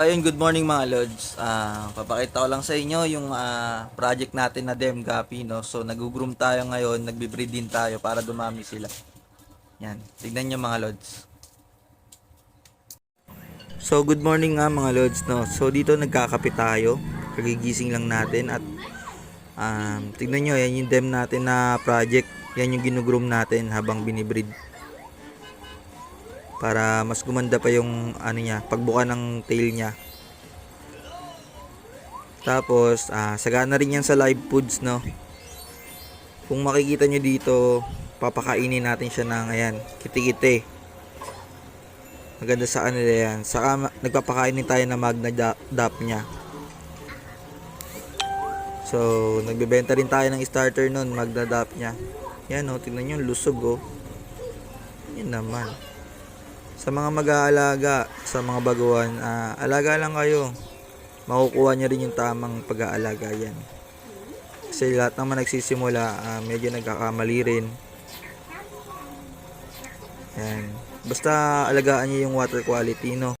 Ayun, good morning mga lods. Ah, papakita ko lang sa inyo yung ah, project natin na Dem Gapi, no. So nag-groom tayo ngayon, nagbi-breed din tayo para dumami sila. Yan, tignan nyo mga lods. So good morning nga mga lods, no. So dito nagkakape tayo. Kagigising lang natin at um, tignan nyo, yan yung Dem natin na project. Yan yung ginugroom natin habang binibreed para mas gumanda pa yung ano niya, pagbuka ng tail niya. Tapos, ah, sagana rin yan sa live foods, no? Kung makikita nyo dito, papakainin natin siya ng, ayan, kitikite. Maganda sa kanila yan. Saka, ma- nagpapakainin tayo ng magna da- dap niya. So, nagbebenta rin tayo ng starter nun, magna dap niya. Yan, oh, tingnan nyo, lusog, oh. Yan naman sa mga mag-aalaga sa mga baguhan, ah, alaga lang kayo. Makukuha nyo rin yung tamang pag-aalaga yan. Kasi lahat naman nagsisimula, ah, medyo nagkakamali rin. Yan. Basta alagaan nyo yung water quality, no?